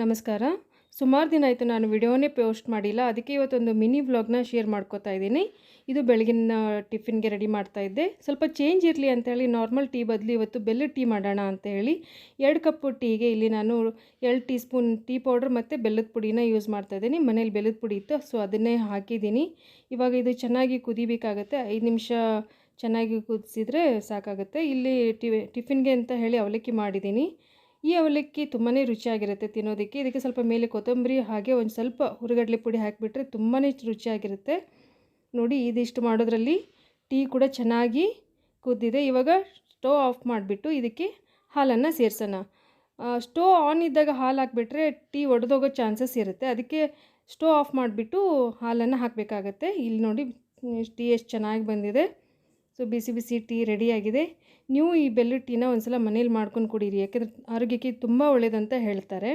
ನಮಸ್ಕಾರ. ಸುಮಾರು ದಿನ ಆಯಿತು ನಾನು ವಿಡಿಯೋನೇ ಪೋಸ್ಟ್ ಮಾಡಿಲ್ಲ. ಅದಕ್ಕೆ ಇವತ್ತೊಂದು ಮಿನಿ ವ್ಲಾಗ್ನ ಶೇರ್ ಮಾಡ್ಕೋತಾ ಇದ್ದೀನಿ. ಇದು ಬೆಳಗಿನ ಟಿಫಿನ್ಗೆ ರೆಡಿ ಮಾಡ್ತಾ ಇದ್ದೆ. ಸ್ವಲ್ಪ ಚೇಂಜ್ ಇರಲಿ ಅಂತೇಳಿ ನಾರ್ಮಲ್ ಟೀ ಬದಲು ಇವತ್ತು ಬೆಲ್ಲದ ಟೀ ಮಾಡೋಣ ಅಂತ ಹೇಳಿ, ಎರಡು ಕಪ್ಪು ಟೀಗೆ ಇಲ್ಲಿ ನಾನು ಎರಡು ಟೀ ಸ್ಪೂನ್ ಟೀ ಪೌಡ್ರ್ ಮತ್ತು ಬೆಲ್ಲದ ಪುಡಿನ ಯೂಸ್ ಮಾಡ್ತಾ ಇದ್ದೀನಿ. ಮನೇಲಿ ಬೆಲ್ಲದ ಪುಡಿ ಇತ್ತು, ಸೊ ಅದನ್ನೇ ಹಾಕಿದ್ದೀನಿ. ಇವಾಗ ಇದು ಚೆನ್ನಾಗಿ ಕುದಿಬೇಕಾಗತ್ತೆ. ಐದು ನಿಮಿಷ ಚೆನ್ನಾಗಿ ಕುದಿಸಿದರೆ ಸಾಕಾಗುತ್ತೆ. ಇಲ್ಲಿ ಟಿಫಿನ್ಗೆ ಅಂತ ಹೇಳಿ ಅವಲಕ್ಕಿ ಮಾಡಿದ್ದೀನಿ. ಈ ಅವಲಕ್ಕಿ ತುಂಬಾ ರುಚಿಯಾಗಿರುತ್ತೆ ತಿನ್ನೋದಕ್ಕೆ. ಇದಕ್ಕೆ ಸ್ವಲ್ಪ ಮೇಲೆ ಕೊತ್ತಂಬರಿ ಹಾಗೆ ಒಂದು ಸ್ವಲ್ಪ ಹುರುಗಡಲೆ ಪುಡಿ ಹಾಕಿಬಿಟ್ರೆ ತುಂಬಾ ರುಚಿಯಾಗಿರುತ್ತೆ. ನೋಡಿ, ಇದಿಷ್ಟು ಮಾಡೋದ್ರಲ್ಲಿ ಟೀ ಕೂಡ ಚೆನ್ನಾಗಿ ಕುದ್ದಿದೆ. ಇವಾಗ ಸ್ಟೋವ್ ಆಫ್ ಮಾಡಿಬಿಟ್ಟು ಇದಕ್ಕೆ ಹಾಲನ್ನು ಸೇರಿಸೋಣ. ಸ್ಟೋವ್ ಆನ್ ಇದ್ದಾಗ ಹಾಲು ಹಾಕಿಬಿಟ್ರೆ ಟೀ ಒಡೆದೋಗೋ ಚಾನ್ಸಸ್ ಇರುತ್ತೆ. ಅದಕ್ಕೆ ಸ್ಟೋವ್ ಆಫ್ ಮಾಡಿಬಿಟ್ಟು ಹಾಲನ್ನು ಹಾಕಬೇಕಾಗತ್ತೆ. ಇಲ್ಲಿ ನೋಡಿ, ಟೀ ಎಷ್ಟು ಚೆನ್ನಾಗಿ ಬಂದಿದೆ. ಸೊ ಬಿಸಿ ಬಿಸಿ ಟೀ ರೆಡಿಯಾಗಿದೆ ನೀವು ಈ ಬೆಲ್ಲದ ಟೀನ ಒಂದು ಸಲ ಮನೇಲಿ ಮಾಡ್ಕೊಂಡು ಕುಡೀರಿ, ಯಾಕೆಂದರೆ ಆರೋಗ್ಯಕ್ಕೆ ತುಂಬ ಒಳ್ಳೆಯದಂತ ಹೇಳ್ತಾರೆ.